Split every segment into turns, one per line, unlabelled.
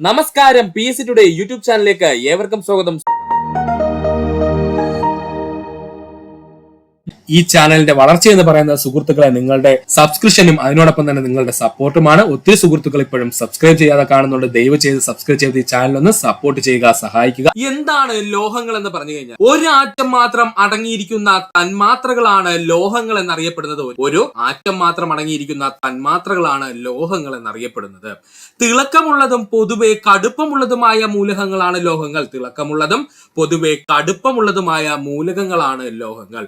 നമസ്കാരം P S today YouTube ചാനലിലേക്ക് ഏവർക്കും സ്വാഗതം. ഈ ചാനലിന്റെ വളർച്ച എന്ന് പറയുന്നത് സുഹൃത്തുക്കളെ നിങ്ങളുടെ സബ്സ്ക്രിപ്ഷനും അതിനോടൊപ്പം തന്നെ നിങ്ങളുടെ സപ്പോർട്ടുമാണ് ഒത്തിരി സുഹൃത്തുക്കൾ ഇപ്പോഴും സബ്സ്ക്രൈബ് ചെയ്യാതെ കാണുന്നുണ്ട്. ദയവ് ചെയ്ത് സബ്സ്ക്രൈബ് ചെയ്ത് ഈ ചാനലൊന്ന് സപ്പോർട്ട് ചെയ്യുക സഹായിക്കുക. എന്താണ് ലോഹങ്ങൾ എന്ന് പറഞ്ഞു കഴിഞ്ഞാൽ? ഒരു ആറ്റം മാത്രം അടങ്ങിയിരിക്കുന്ന തന്മാത്രകളാണ് ലോഹങ്ങൾ എന്നറിയപ്പെടുന്നത്. ഒരു ആറ്റം മാത്രം അടങ്ങിയിരിക്കുന്ന തന്മാത്രകളാണ് ലോഹങ്ങൾ എന്നറിയപ്പെടുന്നത്. തിളക്കമുള്ളതും പൊതുവെ കടുപ്പമുള്ളതുമായ മൂലകങ്ങളാണ് ലോഹങ്ങൾ. തിളക്കമുള്ളതും പൊതുവെ കടുപ്പമുള്ളതുമായ മൂലകങ്ങളാണ് ലോഹങ്ങൾ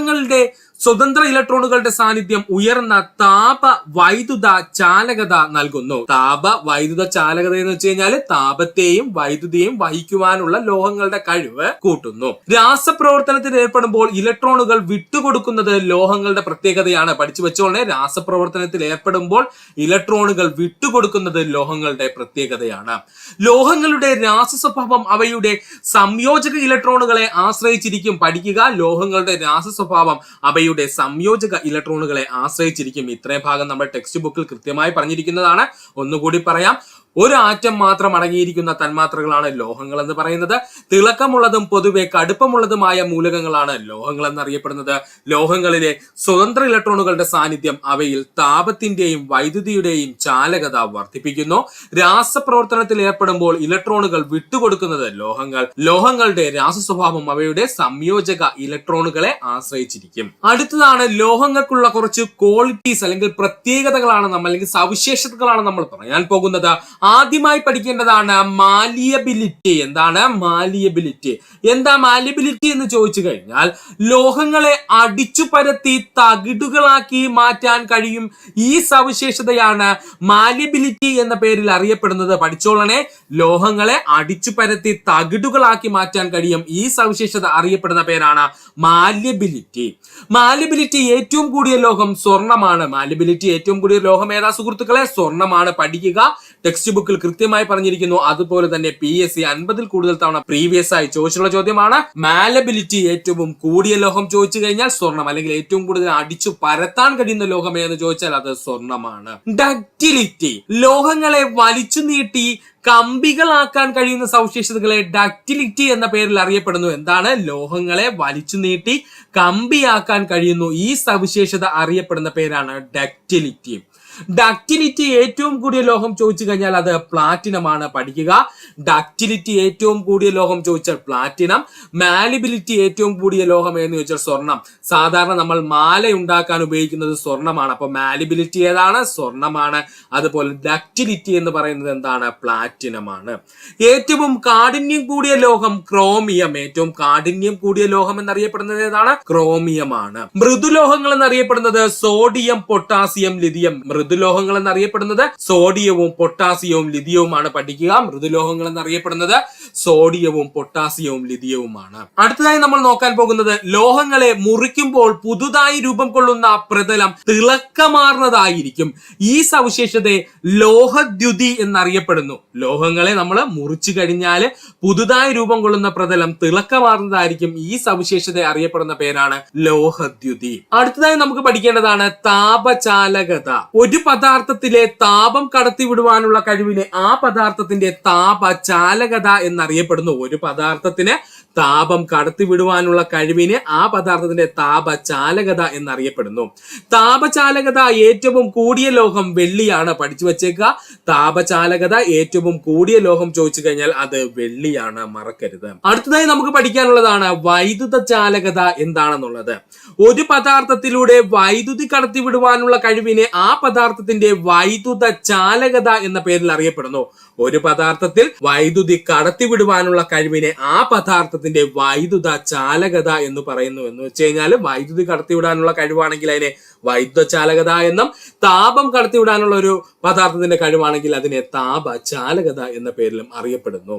ലോഹങ്ങളുടെ സ്വതന്ത്ര ഇലക്ട്രോണുകളുടെ സാന്നിധ്യം ഉയർന്ന താപ വൈദ്യുത ചാലകത നൽകുന്നു. താപ വൈദ്യുത ചാലകത എന്ന് വെച്ച് കഴിഞ്ഞാൽ താപത്തെയും വൈദ്യുതിയെയും വഹിക്കുവാനുള്ള ലോഹങ്ങളുടെ കഴിവ് കൂട്ടുന്നു. രാസപ്രവർത്തനത്തിൽ ഏർപ്പെടുമ്പോൾ ഇലക്ട്രോണുകൾ വിട്ടുകൊടുക്കുന്നത് ലോഹങ്ങളുടെ പ്രത്യേകതയാണ്. പഠിച്ചു വെച്ചോളെ രാസപ്രവർത്തനത്തിൽ ഏർപ്പെടുമ്പോൾ ഇലക്ട്രോണുകൾ വിട്ടുകൊടുക്കുന്നത് ലോഹങ്ങളുടെ പ്രത്യേകതയാണ്. ലോഹങ്ങളുടെ രാസ സ്വഭാവം അവയുടെ സംയോജക ഇലക്ട്രോണുകളെ ആശ്രയിച്ചിരിക്കും. പഠിക്കുക ലോഹങ്ങളുടെ രാസ സ്വഭാവം അവയുടെ സംയോജക ഇലക്ട്രോണുകളെ ആശ്രയിച്ചിരിക്കും. ഇത്രയും ഭാഗം നമ്മൾ ടെക്സ്റ്റ് ബുക്കിൽ കൃത്യമായി പറഞ്ഞിരിക്കുന്നതാണ്. ഒന്നുകൂടി പറയാം. ഒരു ആറ്റം മാത്രം അടങ്ങിയിരിക്കുന്ന തന്മാത്രകളാണ് ലോഹങ്ങൾ എന്ന് പറയുന്നത്. തിളക്കമുള്ളതും പൊതുവെ കടുപ്പമുള്ളതുമായ മൂലകങ്ങളാണ് ലോഹങ്ങൾ എന്നറിയപ്പെടുന്നത് ലോഹങ്ങളിലെ സ്വതന്ത്ര ഇലക്ട്രോണുകളുടെ സാന്നിധ്യം അവയിൽ താപത്തിന്റെയും വൈദ്യുതിയുടെയും ചാലകത വർദ്ധിപ്പിക്കുന്നു. രാസപ്രവർത്തനത്തിൽ ഏർപ്പെടുമ്പോൾ ഇലക്ട്രോണുകൾ വിട്ടുകൊടുക്കുന്നത് ലോഹങ്ങൾ. ലോഹങ്ങളുടെ രാസ സ്വഭാവം അവയുടെ സംയോജക ഇലക്ട്രോണുകളെ ആശ്രയിച്ചിരിക്കും. അടുത്തതാണ് ലോഹങ്ങൾക്കുള്ള കുറച്ച് ക്വാളിറ്റീസ് അല്ലെങ്കിൽ പ്രത്യേകതകളാണ് നമ്മൾ അല്ലെങ്കിൽ സവിശേഷതകളാണ് നമ്മൾ പറയാൻ പോകുന്നത്. ആദ്യമായി പഠിക്കേണ്ടതാണ് മാലിയബിലിറ്റി എന്താണ് മാലിയബിലിറ്റി എന്താ മാലിയബിലിറ്റി എന്ന് ചോദിച്ചു കഴിഞ്ഞാൽ ലോഹങ്ങളെ അടിച്ചു പരത്തി തകിടുകളാക്കി മാറ്റാൻ കഴിയും ഈ സവിശേഷതയാണ് മാലിയബിലിറ്റി എന്ന പേരിൽ അറിയപ്പെടുന്നത്. പഠിച്ചോളണേ. ലോഹങ്ങളെ അടിച്ചു പരത്തി തകിടുകളാക്കി മാറ്റാൻ കഴിയും ഈ സവിശേഷത അറിയപ്പെടുന്ന പേരാണ് മാലിയബിലിറ്റി മാലിയബിലിറ്റി ഏറ്റവും കൂടിയ ലോഹം സ്വർണമാണ് മാലിയബിലിറ്റി ഏറ്റവും കൂടിയ ലോഹം ഏതാ സുഹൃത്തുക്കളെ? സ്വർണമാണ്. പഠിക്കുക. ടെക്സ്റ്റ് ബുക്കിൽ കൃത്യമായി പറഞ്ഞിരിക്കുന്നു. അതുപോലെ തന്നെ പി എസ് സി അൻപതിൽ കൂടുതൽ തവണ പ്രീവിയസ് ആയി ചോദിച്ചുള്ള ചോദ്യമാണ്. മാലബിലിറ്റി ഏറ്റവും കൂടിയ ലോഹം ചോദിച്ചു കഴിഞ്ഞാൽ സ്വർണം. അല്ലെങ്കിൽ ഏറ്റവും കൂടുതൽ അടിച്ചു പരത്താൻ കഴിയുന്ന ലോഹം ഏതെന്ന് ചോദിച്ചാൽ അത് സ്വർണമാണ്. ഡക്റ്റിലിറ്റി ലോഹങ്ങളെ വലിച്ചു നീട്ടി കമ്പികളാക്കാൻ കഴിയുന്ന സവിശേഷതകളെ ഡക്റ്റിലിറ്റി എന്ന പേരിൽ അറിയപ്പെടുന്നു. എന്താണ്? ലോഹങ്ങളെ വലിച്ചു നീട്ടി കമ്പിയാക്കാൻ കഴിയുന്നു. ഈ സവിശേഷത അറിയപ്പെടുന്ന പേരാണ് ഡക്റ്റിലിറ്റി ഡക്റ്റിലിറ്റി ഏറ്റവും കൂടിയ ലോഹം ചോദിച്ചു കഴിഞ്ഞാൽ അത് പ്ലാറ്റിനം ആണ് പഠിക്കുക. ഡക്റ്റിലിറ്റി ഏറ്റവും കൂടിയ ലോഹം ചോദിച്ചാൽ പ്ലാറ്റിനം മാലിബിലിറ്റി ഏറ്റവും കൂടിയ ലോഹം എന്ന് ചോദിച്ചാൽ സ്വർണം. സാധാരണ നമ്മൾ മാല ഉണ്ടാക്കാൻ ഉപയോഗിക്കുന്നത് സ്വർണമാണ്. അപ്പൊ മാലിബിലിറ്റി ഏതാണ്? സ്വർണമാണ്. അതുപോലെ ഡക്റ്റിലിറ്റി എന്ന് പറയുന്നത് എന്താണ്? പ്ലാറ്റിനം ആണ്. ഏറ്റവും കാഠിന്യം കൂടിയ ലോഹം ക്രോമിയം ഏറ്റവും കാഠിന്യം കൂടിയ ലോഹം എന്നറിയപ്പെടുന്നത് ഏതാണ്? ക്രോമിയം ആണ്. മൃദുലോഹങ്ങൾ എന്നറിയപ്പെടുന്നത് സോഡിയം പൊട്ടാസ്യം ലിഥിയം മൃദുലോഹങ്ങൾ എന്നറിയപ്പെടുന്നത് സോഡിയവും പൊട്ടാസ്യവും ലിഥിയവുമാണ് പഠിക്കുക. മൃദുലോഹങ്ങൾ എന്നറിയപ്പെടുന്നത് സോഡിയവും പൊട്ടാസ്യവും ലിഥിയവുമാണ്. അടുത്തതായി നമ്മൾ നോക്കാൻ പോകുന്നത് ലോഹങ്ങളെ മുറിക്കുമ്പോൾ പുതുതായി രൂപം കൊള്ളുന്ന പ്രതലം തിളക്കമാർന്നതായിരിക്കും. ഈ സവിശേഷതയെ ലോഹദ്യുതി എന്നറിയപ്പെടുന്നു. ലോഹങ്ങളെ നമ്മൾ മുറിച്ചു കഴിഞ്ഞാൽ പുതുതായി രൂപം കൊള്ളുന്ന പ്രതലം തിളക്കമാർന്നതായിരിക്കും. ഈ സവിശേഷത അറിയപ്പെടുന്ന പേരാണ് ലോഹദ്യുതി. അടുത്തതായി നമുക്ക് പഠിക്കേണ്ടതാണ് താപചാലകത. ഒരു പദാർത്ഥത്തിലെ താപം കടത്തിവിടുവാനുള്ള കഴിവിനെ ആ പദാർത്ഥത്തിന്റെ താപ ചാലകത എന്നറിയപ്പെടുന്നു. ഒരു പദാർത്ഥത്തിന് താപം കടത്തിവിടുവാനുള്ള കഴിവിന് ആ പദാർത്ഥത്തിന്റെ താപചാലകത എന്നറിയപ്പെടുന്നു. താപചാലകത ഏറ്റവും കൂടിയ ലോഹം വെള്ളിയാണ് പഠിച്ചു വച്ചേക്കുക. താപചാലകത ഏറ്റവും കൂടിയ ലോഹം ചോദിച്ചു കഴിഞ്ഞാൽ അത് വെള്ളിയാണ് മറക്കരുത്. അടുത്തതായി നമുക്ക് പഠിക്കാനുള്ളതാണ് വൈദ്യുത ചാലകത എന്താണെന്നുള്ളത്. ഒരു പദാർത്ഥത്തിലൂടെ വൈദ്യുതി കടത്തിവിടുവാനുള്ള കഴിവിനെ ആ പദാർത്ഥത്തിന്റെ വൈദ്യുത ചാലകത എന്ന പേരിൽ അറിയപ്പെടുന്നു. ഒരു പദാർത്ഥത്തിൽ വൈദ്യുതി കടത്തിവിടുവാനുള്ള കഴിവിനെ ആ പദാർത്ഥത്തിന്റെ വൈദ്യുത ചാലകത എന്ന് പറയുന്നു. എന്ന് വെച്ച് കഴിഞ്ഞാൽ വൈദ്യുതി കടത്തിവിടാനുള്ള കഴിവാണെങ്കിൽ അതിനെ വൈദ്യുത ചാലകത എന്നും താപം കടത്തിവിടാനുള്ള ഒരു പദാർത്ഥത്തിന്റെ കഴിവാണെങ്കിൽ അതിനെ താപ ചാലകത എന്ന പേരിലും അറിയപ്പെടുന്നു.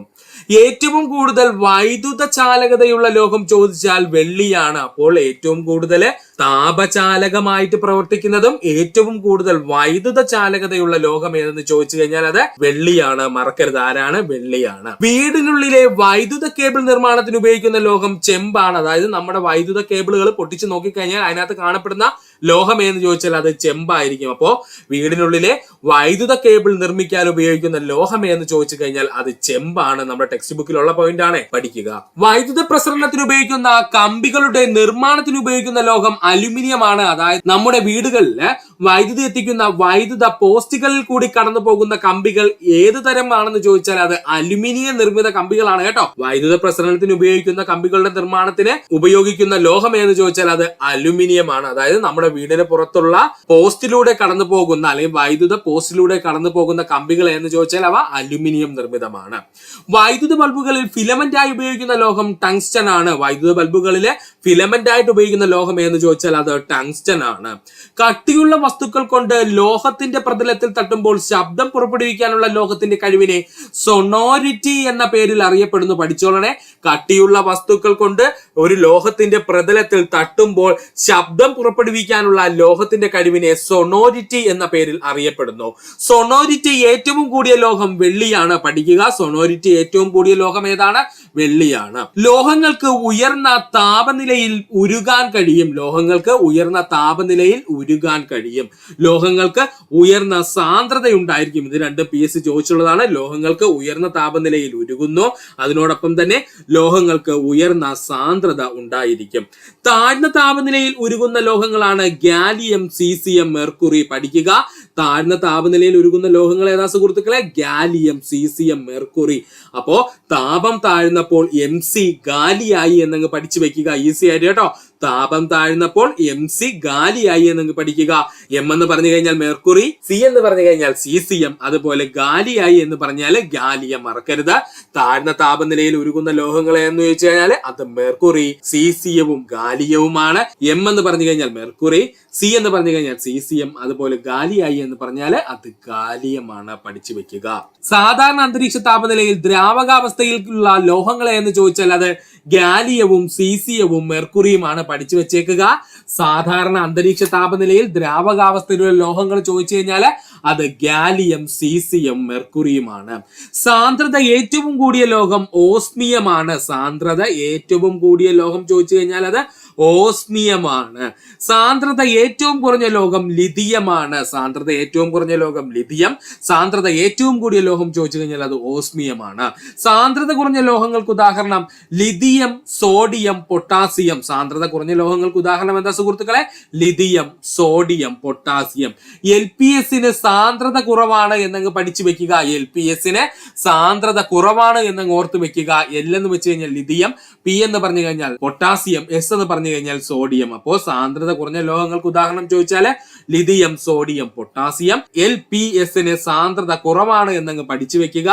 ഏറ്റവും കൂടുതൽ വൈദ്യുത ചാലകതയുള്ള ലോഹം ചോദിച്ചാൽ വെള്ളിയാണ്. അപ്പോൾ ഏറ്റവും കൂടുതൽ താപചാലകമായിട്ട് പ്രവർത്തിക്കുന്നതും ഏറ്റവും കൂടുതൽ വൈദ്യുത ചാലകതയുള്ള ലോകം ഏതെന്ന് ചോദിച്ചു കഴിഞ്ഞാൽ അത് വെള്ളിയാണ്. മറക്കരുത്. ആരാണ്? വെള്ളിയാണ്. വീടിനുള്ളിലെ വൈദ്യുത കേബിൾ നിർമ്മാണത്തിന് ഉപയോഗിക്കുന്ന ലോകം ചെമ്പാണ്. അതായത് നമ്മുടെ വൈദ്യുത കേബിളുകൾ പൊട്ടിച്ചു നോക്കിക്കഴിഞ്ഞാൽ അതിനകത്ത് കാണപ്പെടുന്ന ലോഹം ഏതെന്ന് ചോദിച്ചാൽ അത് ചെമ്പായിരിക്കും. അപ്പോ വീടിനുള്ളിലെ വൈദ്യുത കേബിൾ നിർമ്മിക്കാൻ ഉപയോഗിക്കുന്ന ലോഹം ഏതെന്ന് ചോദിച്ചു കഴിഞ്ഞാൽ അത് ചെമ്പാണ്. നമ്മുടെ ടെക്സ്റ്റ് ബുക്കിലുള്ള പോയിന്റ് ആണ് പഠിക്കുക. വൈദ്യുത പ്രസരണത്തിന് ഉപയോഗിക്കുന്ന കമ്പികളുടെ നിർമ്മാണത്തിന് ഉപയോഗിക്കുന്ന ലോഹം അലുമിനിയം ആണ് അതായത് നമ്മുടെ വീടുകളിൽ വൈദ്യുതി എത്തിക്കുന്ന വൈദ്യുത പോസ്റ്റുകളിൽ കൂടി കടന്നു പോകുന്ന കമ്പികൾ ഏത് തരമാണെന്ന് ചോദിച്ചാൽ അത് അലുമിനിയം നിർമ്മിത കമ്പികളാണ് കേട്ടോ. വൈദ്യുത പ്രസരണത്തിന് ഉപയോഗിക്കുന്ന കമ്പികളുടെ നിർമ്മാണത്തിന് ഉപയോഗിക്കുന്ന ലോഹം എന്ന് ചോദിച്ചാൽ അത് അലുമിനിയം ആണ് അതായത് നമ്മുടെ വീടിന് പുറത്തുള്ള പോസ്റ്റിലൂടെ കടന്നു പോകുന്ന അല്ലെങ്കിൽ വൈദ്യുത പോസ്റ്റിലൂടെ കടന്നു പോകുന്ന കമ്പികൾ എന്ന് ചോദിച്ചാൽ അവ അലുമിനിയം നിർമ്മിതമാണ്. വൈദ്യുത ബൾബുകളിൽ ഫിലമെന്റ് ആയി ഉപയോഗിക്കുന്ന ലോഹം ടങ്സ്റ്റൺ ആണ് വൈദ്യുത ബൾബുകളിലെ ഫിലമെന്റ് ആയിട്ട് ഉപയോഗിക്കുന്ന ലോഹം എന്ന് ചോദിച്ചാൽ അത് ടങ്സ്റ്റൻ ആണ്. കട്ടിയുള്ള വസ്തുക്കൾ കൊണ്ട് ലോഹത്തിന്റെ പ്രതലത്തിൽ തട്ടുമ്പോൾ ശബ്ദം പുറപ്പെടുവിക്കാനുള്ള ലോഹത്തിന്റെ കഴിവിനെ സൊണോരിറ്റി എന്ന പേരിൽ അറിയപ്പെടുന്നു. പഠിച്ചോളണേ. കട്ടിയുള്ള വസ്തുക്കൾ കൊണ്ട് ഒരു ലോഹത്തിന്റെ പ്രതലത്തിൽ തട്ടുമ്പോൾ ശബ്ദം പുറപ്പെടുവിക്കാനുള്ള ലോഹത്തിന്റെ കഴിവിനെ സൊണോരിറ്റി എന്ന പേരിൽ അറിയപ്പെടുന്നു. സൊണോരിറ്റി ഏറ്റവും കൂടിയ ലോഹം വെള്ളിയാണ്. പഠിക്കുക. സൊണോരിറ്റി ഏറ്റവും കൂടിയ ലോഹം ഏതാണ്? വെള്ളിയാണ്. ലോഹങ്ങൾക്ക് ഉയർന്ന താപനിലയിൽ ഉരുകാൻ കഴിയും. ലോഹങ്ങൾക്ക് ഉയർന്ന താപനിലയിൽ ഉരുകാൻ കഴിയും. ലോഹങ്ങൾക്ക് ഉയർന്ന സാന്ദ്രത ഉണ്ടായിരിക്കും ഇത് രണ്ട് പി എസ് ചോദിച്ചുള്ളതാണ്. ലോഹങ്ങൾക്ക് ഉയർന്ന താപനിലയിൽ ഉരുകുന്നു. അതിനോടൊപ്പം തന്നെ ലോഹങ്ങൾക്ക് ഉയർന്ന സാന്ദ്രത ഉണ്ടായിരിക്കും. താഴ്ന്ന താപനിലയിൽ ഉരുകുന്ന ലോഹങ്ങളാണ് ഗാലിയം സീസിയം മെർക്കുറി പഠിക്കുക. താഴ്ന്ന താപനിലയിൽ ഉരുകുന്ന ലോഹങ്ങൾ ഏതാ സുഹൃത്തുക്കളെ? Gallium caesium mercury. അപ്പോ താപം താഴ്ന്നപ്പോൾ എം സി ഗാലിയായി എന്നങ്ങ് പഠിച്ചു വെക്കുക. ഈസി ആയിട്ട് കേട്ടോ. താപം താഴ്ന്നപ്പോൾ എം സി ഗാലിയായി എന്ന് പഠിക്കുക. എം എന്ന് പറഞ്ഞു കഴിഞ്ഞാൽ മെർക്കുറി സി എന്ന് പറഞ്ഞു കഴിഞ്ഞാൽ സി സി എം അതുപോലെ ഗാലിയായി എന്ന് പറഞ്ഞാൽ ഗാലിയം മറക്കരുത്. താഴ്ന്ന താപനിലയിൽ ഉരുകുന്ന ലോഹങ്ങളെ എന്ന് ചോദിച്ചു കഴിഞ്ഞാൽ അത് മെർക്കുറി സി സീസിയവും ഗാലിയവുമാണ് എം എന്ന് പറഞ്ഞു കഴിഞ്ഞാൽ മെർക്കുറി സി എന്ന് പറഞ്ഞു കഴിഞ്ഞാൽ സി സി എം അതുപോലെ ഗാലിയായി എന്ന് പറഞ്ഞാൽ അത് ഗാലിയമാണ് പഠിച്ചു വെക്കുക. സാധാരണ അന്തരീക്ഷ താപനിലയിൽ ദ്രാവകാവസ്ഥയിലുള്ള ലോഹങ്ങളെ എന്ന് ചോദിച്ചാൽ അത് ഗാലിയവും സീസിയവും മെർക്കുറിയുമാണ് പഠിച്ചു വെച്ചേക്കുക. സാധാരണ അന്തരീക്ഷ താപനിലയിൽ ദ്രാവകാവസ്ഥയിലുള്ള ലോഹങ്ങൾ ചോദിച്ചു കഴിഞ്ഞാൽ അത് ഗാലിയം സീസിയം മെർക്കുറിയുമാണ്. സാന്ദ്രത ഏറ്റവും കൂടിയ ലോഹം ഓസ്മിയമാണ്. സാന്ദ്രത ഏറ്റവും കൂടിയ ലോഹം ചോദിച്ചു കഴിഞ്ഞാൽ അത് ഓസ്മിയമാണ്. സാന്ദ്രത ഏറ്റവും കുറഞ്ഞ ലോകം ലിഥിയമാണ്. സാന്ദ്രത ഏറ്റവും കുറഞ്ഞ ലോകം ലിഥിയം. സാന്ദ്രത ഏറ്റവും കൂടിയ ലോഹം ചോദിച്ചു കഴിഞ്ഞാൽ അത് ഓസ്മിയമാണ്. സാന്ദ്രത കുറഞ്ഞ ലോഹങ്ങൾക്ക് ഉദാഹരണം ലിഥിയം സോഡിയം പൊട്ടാസ്യം. സാന്ദ്രത കുറഞ്ഞ ലോഹങ്ങൾക്ക് ഉദാഹരണം എന്താ സുഹൃത്തുക്കളെ? Lithium sodium potassium. L P എസിന് സാന്ദ്രത കുറവാണ് എന്നങ്ങ് പഠിച്ചു വെക്കുക എൽ പി എസിന്. സാന്ദ്രത കുറവാണ് എന്നങ്ങ് ഓർത്ത് വെക്കുക എൽ എന്ന് വെച്ച് കഴിഞ്ഞാൽ ലിഥിയം പി എന്ന് പറഞ്ഞു കഴിഞ്ഞാൽ പൊട്ടാസ്യം എസ് എന്ന് പറഞ്ഞു കഴിഞ്ഞാൽ സോഡിയം. അപ്പോ സാന്ദ്രത കുറഞ്ഞ ലോഹങ്ങൾക്ക് ഉദാഹരണം ചോദിച്ചാൽ lithium sodium potassium. L P എസിന് സാന്ദ്രത കുറവാണ് എന്നങ്ങ് പഠിച്ചു വെക്കുക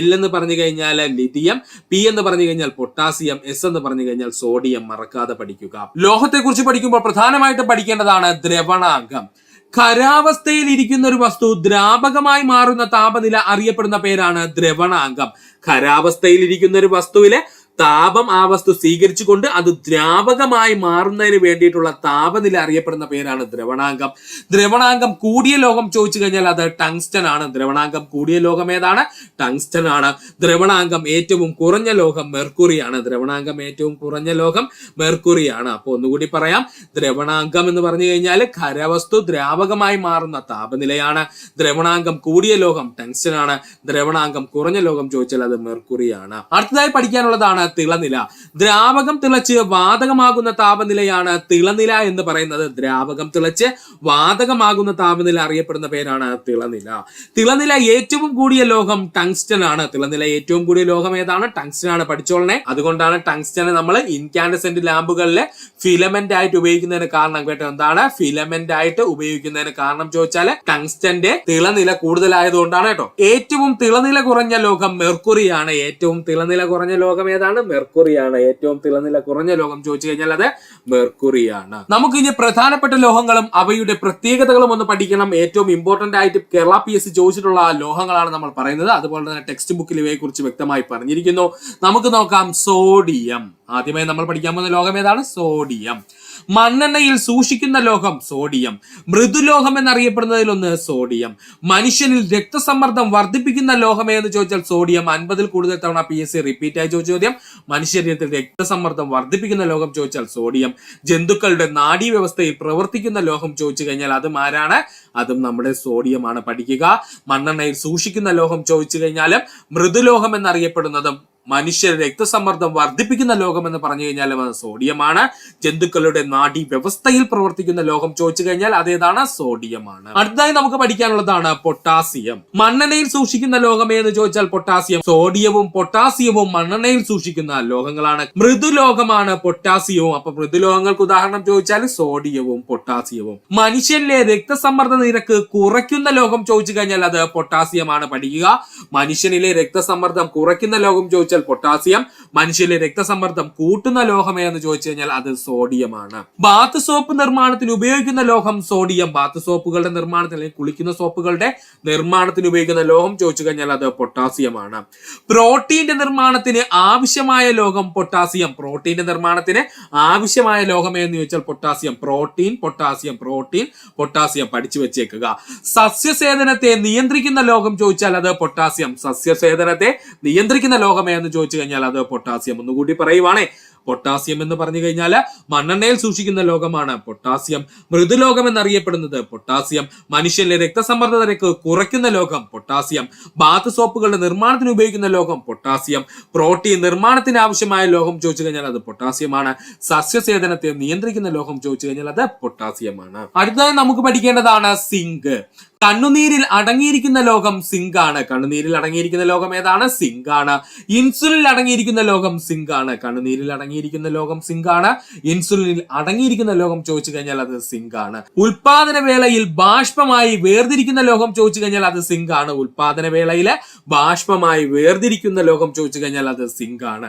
എൽ എന്ന് പറഞ്ഞു കഴിഞ്ഞാൽ ലിഥിയം പി എന്ന് പറഞ്ഞു കഴിഞ്ഞാൽ പൊട്ടാസ്യം എസ് എന്ന് പറഞ്ഞു കഴിഞ്ഞാൽ സോഡിയം. മറക്കാതെ പഠിക്കുക. ലോഹത്തെ കുറിച്ച് പഠിക്കുമ്പോൾ പ്രധാനമായിട്ട് പഠിക്കേണ്ടതാണ് ദ്രവണാംഗം ഖരാവസ്ഥയിൽ ഇരിക്കുന്ന ഒരു വസ്തു ദ്രാവകമായി മാറുന്ന താപനില അറിയപ്പെടുന്ന പേരാണ് ദ്രവണാംഗം ഖരാവസ്ഥയിൽ ഇരിക്കുന്ന ഒരു വസ്തുവിലെ താപം ആ വസ്തു സ്വീകരിച്ചുകൊണ്ട് അത് ദ്രാവകമായി മാറുന്നതിന് വേണ്ടിയിട്ടുള്ള താപനില അറിയപ്പെടുന്ന പേരാണ് ദ്രവണാംഗം. ദ്രവണാംഗം കൂടിയ ലോകം ചോദിച്ചു കഴിഞ്ഞാൽ അത് ടങ്സ്റ്റൻ ആണ്. ദ്രവണാംഗം കൂടിയ ലോകം ഏതാണ്? ടങ്സ്റ്റൻ ആണ്. ദ്രവണാംഗം ഏറ്റവും കുറഞ്ഞ ലോകം മെർക്കുറിയാണ് ദ്രവണാംഗം ഏറ്റവും കുറഞ്ഞ ലോകം മെർക്കുറിയാണ് അപ്പൊ ഒന്നുകൂടി പറയാം. ദ്രവണാംഗം എന്ന് പറഞ്ഞു കഴിഞ്ഞാൽ ഖരവസ്തു ദ്രാവകമായി മാറുന്ന താപനിലയാണ്. ദ്രവണാംഗം കൂടിയ ലോകം ടങ്സ്റ്റൻ ആണ്. ദ്രവണാംഗം കുറഞ്ഞ ലോകം ചോദിച്ചാൽ അത് മെർക്കുറിയാണ് അടുത്തതായി പഠിക്കാനുള്ളതാണ് തിളനില. ദ്രാവകം തിളച്ച് വാതകമാകുന്ന താപനിലയാണ് തിളനില എന്ന് പറയുന്നത്. ദ്രാവകം തിളച്ച് വാതകമാകുന്ന താപനില അറിയപ്പെടുന്ന പേരാണ് തിളനില. തിളനില ഏറ്റവും കൂടിയ ലോഹം ടങ്സ്റ്റൻ ആണ്. തിളനില ഏറ്റവും കൂടിയ ലോഹം ഏതാണ്? ടങ്സ്റ്റൻ ആണ്. പഠിച്ചോളണേ. അതുകൊണ്ടാണ് ടങ്സ്റ്റനെ നമ്മൾ ഇൻകാൻഡസെന്റ് ലാമ്പുകളിലെ ഫിലമെന്റ് ആയിട്ട് ഉപയോഗിക്കുന്നതിന് കാരണം കേട്ടോ. എന്താണ്? ഫിലമെന്റ് ആയിട്ട് ഉപയോഗിക്കുന്നതിന് കാരണം ചോദിച്ചാൽ ടങ്സ്റ്റന്റെ തിളനില കൂടുതലായതുകൊണ്ടാണ് കേട്ടോ. ഏറ്റവും തിളനില കുറഞ്ഞ ലോകം മെർക്കുറിയാണ്. ഏറ്റവും തിളനില കുറഞ്ഞ ലോകം ഏതാണ്? മെർക്കുറിയാണ് ഏറ്റവും തിളനില കുറഞ്ഞ ലോഹം ചോദിച്ചു കഴിഞ്ഞാൽ അത് മെർക്കുറിയാണ് നമുക്ക് ഇനി പ്രധാനപ്പെട്ട ലോഹങ്ങളും അവയുടെ പ്രത്യേകതകളും ഒന്ന് പഠിക്കണം. ഏറ്റവും ഇമ്പോർട്ടന്റ് ആയിട്ട് കേരള പി എസ് ചോദിച്ചിട്ടുള്ള ലോഹങ്ങളാണ് നമ്മൾ പറയുന്നത്. അതുപോലെ തന്നെ ടെക്സ്റ്റ് ബുക്കിൽ ഇവയെ കുറിച്ച് വ്യക്തമായി പറഞ്ഞിരിക്കുന്നു. നമുക്ക് നോക്കാം. സോഡിയം ആദ്യമായി നമ്മൾ പഠിക്കാൻ പോകുന്ന ലോകം ഏതാണ്? സോഡിയം മണ്ണെണ്ണയിൽ സൂക്ഷിക്കുന്ന ലോഹം സോഡിയം. മൃദുലോഹം എന്നറിയപ്പെടുന്നതിലൊന്ന് സോഡിയം. മനുഷ്യനിൽ രക്തസമ്മർദ്ദം വർദ്ധിപ്പിക്കുന്ന ലോഹം എന്ന് ചോദിച്ചാൽ സോഡിയം. അൻപതിൽ കൂടുതൽ തവണ പി എസ് സി റിപ്പീറ്റ് ആയി ചോദിച്ച ചോദ്യം. മനുഷ്യരീരത്തിൽ രക്തസമ്മർദ്ദം വർദ്ധിപ്പിക്കുന്ന ലോഹം ചോദിച്ചാൽ സോഡിയം. ജന്തുക്കളുടെ നാഡീവ്യവസ്ഥയിൽ പ്രവർത്തിക്കുന്ന ലോഹം ചോദിച്ചു കഴിഞ്ഞാൽ അതും ആരാണ്? അതും നമ്മുടെ സോഡിയമാണ്. പഠിക്കുക. മണ്ണെണ്ണയിൽ സൂക്ഷിക്കുന്ന ലോഹം ചോദിച്ചു കഴിഞ്ഞാലും മൃദുലോഹം എന്നറിയപ്പെടുന്നതും മനുഷ്യർ രക്തസമ്മർദ്ദം വർദ്ധിപ്പിക്കുന്ന ലോകം എന്ന് പറഞ്ഞു കഴിഞ്ഞാൽ അത് സോഡിയമാണ്. ജന്തുക്കളുടെ നാഡി വ്യവസ്ഥയിൽ പ്രവർത്തിക്കുന്ന ലോകം ചോദിച്ചു കഴിഞ്ഞാൽ അതേതാണ്? സോഡിയമാണ്. അടുത്തതായി നമുക്ക് പഠിക്കാനുള്ളതാണ് പൊട്ടാസ്യം. മണ്ണെണ്ണയിൽ സൂക്ഷിക്കുന്ന ലോകം എന്ന് ചോദിച്ചാൽ പൊട്ടാസ്യം. സോഡിയവും പൊട്ടാസ്യവും മണ്ണെണ്ണയിൽ സൂക്ഷിക്കുന്ന ലോഹങ്ങളാണ് മൃദുലോകമാണ് പൊട്ടാസ്യവും. അപ്പൊ മൃദുലോഹങ്ങൾക്ക് ഉദാഹരണം ചോദിച്ചാൽ സോഡിയവും പൊട്ടാസ്യവും. മനുഷ്യനിലെ രക്തസമ്മർദ്ദ നിരക്ക് കുറയ്ക്കുന്ന ലോകം ചോദിച്ചു കഴിഞ്ഞാൽ അത് പൊട്ടാസ്യമാണ്. പഠിക്കുക. മനുഷ്യനിലെ രക്തസമ്മർദ്ദം കുറയ്ക്കുന്ന ലോകം ചോദിച്ചാൽ പൊട്ടാസ്യം മനുഷ്യരിലെ രക്തസമ്മർദ്ദം കൂട്ടുന്ന ലോഹം ചോദിച്ചു കഴിഞ്ഞാൽ അത് സോഡിയമാണ്. ബാത്ത് സോപ്പ് നിർമ്മാണത്തിന് ഉപയോഗിക്കുന്ന ലോഹം സോഡിയം. ബാത്ത് സോപ്പുകളുടെ നിർമ്മാണത്തിൽ അല്ലെങ്കിൽ കുളിക്കുന്ന സോപ്പുകളുടെ നിർമ്മാണത്തിന് ഉപയോഗിക്കുന്ന ലോഹം ചോദിച്ചു കഴിഞ്ഞാൽ അത് പൊട്ടാസ്യമാണ്. പ്രോട്ടീന്റെ നിർമ്മാണത്തിന് ആവശ്യമായ ലോഹം പൊട്ടാസ്യം. പ്രോട്ടീന്റെ നിർമ്മാണത്തിന് ആവശ്യമായ ലോഹം എന്ന് ചോദിച്ചാൽ potassium. Protein potassium protein potassium പഠിച്ചു വെച്ചേക്കുക. സസ്യസേചനത്തെ നിയന്ത്രിക്കുന്ന ലോഹം ചോദിച്ചാൽ അത് പൊട്ടാസ്യം. സസ്യസേചനത്തെ നിയന്ത്രിക്കുന്ന ലോഹം എന്ന് ചോദിച്ചു കഴിഞ്ഞാൽ അത് പൊട്ടാസ്യം. ഒന്നുകൂടി പറയുവാണേ പൊട്ടാസ്യം എന്ന് പറഞ്ഞു കഴിഞ്ഞാൽ മണ്ണെണ്ണയിൽ സൂക്ഷിക്കുന്ന ലോകമാണ്. പൊട്ടാസ്യം മൃദുലോകം എന്നറിയപ്പെടുന്നത്. പൊട്ടാസ്യം മനുഷ്യന്റെ രക്തസമ്മർദ്ദ നിരക്ക് കുറയ്ക്കുന്ന ലോകം. പൊട്ടാസ്യം ബാത്ത് സോപ്പുകളുടെ നിർമ്മാണത്തിന് ഉപയോഗിക്കുന്ന ലോകം. പൊട്ടാസ്യം പ്രോട്ടീൻ നിർമ്മാണത്തിന് ആവശ്യമായ ലോകം ചോദിച്ചു കഴിഞ്ഞാൽ അത് പൊട്ടാസ്യമാണ്. സസ്യസേചനത്തെ നിയന്ത്രിക്കുന്ന ലോകം ചോദിച്ചു കഴിഞ്ഞാൽ അത് പൊട്ടാസ്യമാണ്. അടുത്തതായി നമുക്ക് പഠിക്കേണ്ടതാണ് സിങ്ക്. കണ്ണുനീരിൽ അടങ്ങിയിരിക്കുന്ന ലോകം സിങ്ക് ആണ് കണ്ണുനീരിൽ അടങ്ങിയിരിക്കുന്ന ലോകം ഏതാണ്? സിങ്ക് ആണ് ഇൻസുലിനിൽ അടങ്ങിയിരിക്കുന്ന ലോകം സിങ്ക് ആണ് കണ്ണുനീരിൽ അടങ്ങിയിരിക്കുന്ന ലോകം സിങ്ക് ആണ് ഇൻസുലിനിൽ അടങ്ങിയിരിക്കുന്ന ലോകം ചോദിച്ചു കഴിഞ്ഞാൽ അത് സിങ്ക് ആണ് ഉൽപാദന വേളയിൽ ബാഷ്പമായി വേർതിരിക്കുന്ന ലോകം ചോദിച്ചു കഴിഞ്ഞാൽ അത് സിങ്ക് ആണ് ഉൽപാദന വേളയിൽ ബാഷ്പമായി വേർതിരിക്കുന്ന ലോകം ചോദിച്ചു കഴിഞ്ഞാൽ അത് സിങ്ക് ആണ്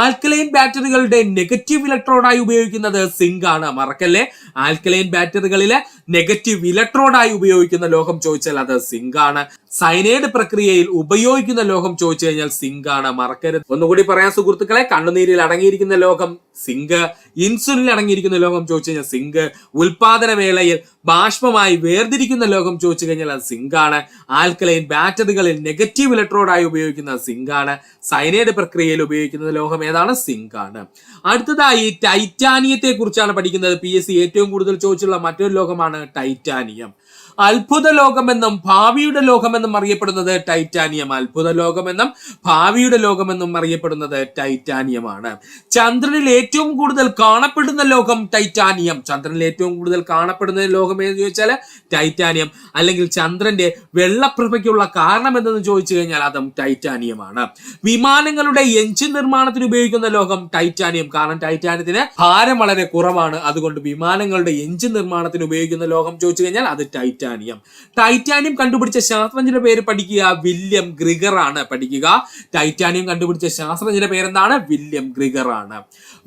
ആൽക്കലൈൻ ബാറ്ററികളുടെ നെഗറ്റീവ് ഇലക്ട്രോഡായി ഉപയോഗിക്കുന്നത് സിങ്ക് ആണ് മറക്കല്ലേ? ആൽക്കലൈൻ ബാറ്ററികളിലെ നെഗറ്റീവ് ഇലക്ട്രോഡായി ഉപയോഗിക്കുന്ന ലോഹം ചോദിച്ചാൽ അത് ആണ് സൈനൈഡ് പ്രക്രിയയിൽ ഉപയോഗിക്കുന്ന ലോഹം ചോദിച്ചു കഴിഞ്ഞാൽ സിങ്ക് ആണ് മറക്കരുത്. ഒന്നുകൂടി പറയാൻ സുഹൃത്തുക്കളെ കണ്ണുനീരിൽ അടങ്ങിയിരിക്കുന്ന ലോഹം സിങ്ക് ഇൻസുലിൻ അടങ്ങിയിരിക്കുന്ന ലോഹം ചോദിച്ചു കഴിഞ്ഞാൽ സിങ്ക് ഉൽപാദന വേളയിൽ ബാഷ്പമായി വേർതിരിക്കുന്ന ലോഹം ചോദിച്ചു കഴിഞ്ഞാൽ അത് സിങ്ക് ആണ് ആൽക്കലൈൻ ബാറ്ററികളിൽ നെഗറ്റീവ് ഇലക്ട്രോഡായി ഉപയോഗിക്കുന്ന സിങ്ക് ആണ് സൈനൈഡ് പ്രക്രിയയിൽ ഉപയോഗിക്കുന്ന ലോഹം ഏതാണ്? സിങ്ക് ആണ് അടുത്തതായി ടൈറ്റാനിയത്തെ കുറിച്ചാണ് പഠിക്കുന്നത്. പി എസ് സി ഏറ്റവും കൂടുതൽ ചോദിച്ചുള്ള മറ്റൊരു ലോകമാണ് ടൈറ്റാനിയം. അത്ഭുത ലോകമെന്നും ഭാവിയുടെ ലോകമെന്നും അറിയപ്പെടുന്നത് ടൈറ്റാനിയം അത്ഭുത ലോകമെന്നും ഭാവിയുടെ ലോകമെന്നും അറിയപ്പെടുന്നത് ടൈറ്റാനിയമാണ്. ചന്ദ്രനിൽ ഏറ്റവും കൂടുതൽ കാണപ്പെടുന്ന ലോകം ടൈറ്റാനിയം. ചന്ദ്രനിൽ ഏറ്റവും കൂടുതൽ കാണപ്പെടുന്ന ലോകം ഏതെന്ന് ചോദിച്ചാൽ ടൈറ്റാനിയം. അല്ലെങ്കിൽ ചന്ദ്രന്റെ വെള്ളപ്രഭയ്ക്കുള്ള കാരണം എന്തെന്ന് ചോദിച്ചു കഴിഞ്ഞാൽ അതും ടൈറ്റാനിയമാണ്. വിമാനങ്ങളുടെ എഞ്ചിൻ നിർമ്മാണത്തിന് ഉപയോഗിക്കുന്ന ലോകം ടൈറ്റാനിയം. കാരണം ടൈറ്റാനിയത്തിന് ഭാരം വളരെ കുറവാണ്. അതുകൊണ്ട് വിമാനങ്ങളുടെ എഞ്ചിൻ നിർമ്മാണത്തിന് ഉപയോഗിക്കുന്ന ലോകം ചോദിച്ചു കഴിഞ്ഞാൽ അത് ടൈറ്റാനിയം. ടൈറ്റാനിയം കണ്ടുപിടിച്ച ശാസ്ത്രജ്ഞന്റെ പേര് പഠിക്കുക. വില്യം ഗ്രിഗർ ആണ് പഠിക്കുക. ടൈറ്റാനിയം കണ്ടുപിടിച്ച ശാസ്ത്രജ്ഞന്റെ പേരെന്താണ്? വില്യം ഗ്രിഗർ ആണ്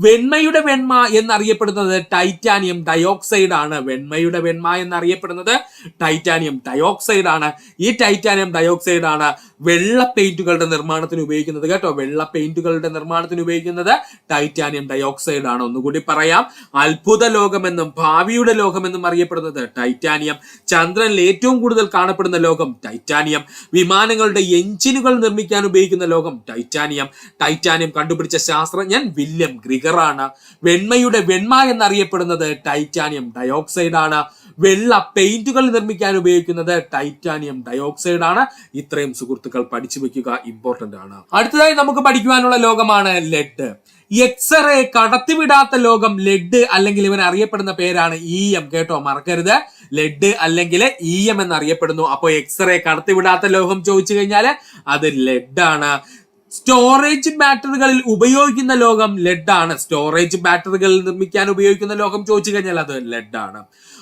വെണ്മയുടെ വെണ്മ എന്നറിയപ്പെടുന്നത് ടൈറ്റാനിയം ഡയോക്സൈഡ് ആണ് വെണ്മയുടെ വെണ്മ എന്നറിയപ്പെടുന്നത് ടൈറ്റാനിയം ഡയോക്സൈഡ് ആണ് ഈ ടൈറ്റാനിയം ഡയോക്സൈഡ് ആണ് വെള്ള പെയിന്റുകളുടെ നിർമ്മാണത്തിന് ഉപയോഗിക്കുന്നത് കേട്ടോ. വെള്ള പെയിന്റുകളുടെ നിർമ്മാണത്തിന് ഉപയോഗിക്കുന്നത് ടൈറ്റാനിയം ഡയോക്സൈഡ് ആണ് ഒന്നുകൂടി പറയാം. അത്ഭുത ലോകമെന്നും ഭാവിയുടെ ലോകമെന്നും അറിയപ്പെടുന്നത് ടൈറ്റാനിയം. ചന്ദ്രനിൽ ഏറ്റവും കൂടുതൽ കാണപ്പെടുന്ന ലോകം ടൈറ്റാനിയം. വിമാനങ്ങളുടെ എഞ്ചിനുകൾ നിർമ്മിക്കാൻ ഉപയോഗിക്കുന്ന ലോകം. ടൈറ്റാനിയം ടൈറ്റാനിയം കണ്ടുപിടിച്ച ശാസ്ത്രജ്ഞൻ വില്യം ഗ്രിഗർ ആണ് വെണ്മയുടെ വെണ്മ എന്നറിയപ്പെടുന്നത് ടൈറ്റാനിയം ഡയോക്സൈഡ് ആണ്. വെള്ള പെയിന്റുകൾ നിർമ്മിക്കാൻ ഉപയോഗിക്കുന്നത് ടൈറ്റാനിയം ഡയോക്സൈഡ് ആണ്. ഇത്രയും സുഹൃത്തുക്കൾ പഠിച്ചു വെക്കുക ഇമ്പോർട്ടന്റ് ആണ്. അടുത്തതായി നമുക്ക് പഠിക്കുവാനുള്ള ലോകമാണ് ലെഡ്. എക്സ്റേ കടത്തിവിടാത്ത ലോകം ലെഡ് അല്ലെങ്കിൽ ഇവൻ അറിയപ്പെടുന്ന പേരാണ് ഇ എം കേട്ടോ മറക്കരുത്. ലെഡ് അല്ലെങ്കിൽ ഇ എം എന്നറിയപ്പെടുന്നു. അപ്പോൾ എക്സ്റേ കടത്തിവിടാത്ത ലോകം ചോദിച്ചു കഴിഞ്ഞാൽ അത് ലെഡ് ആണ് സ്റ്റോറേജ് ബാറ്ററികളിൽ ഉപയോഗിക്കുന്ന ലോകം ലെഡ് ആണ് സ്റ്റോറേജ് ബാറ്ററികൾ നിർമ്മിക്കാൻ ഉപയോഗിക്കുന്ന ലോകം ചോദിച്ചു കഴിഞ്ഞാൽ അത് ലെഡ് ആണ്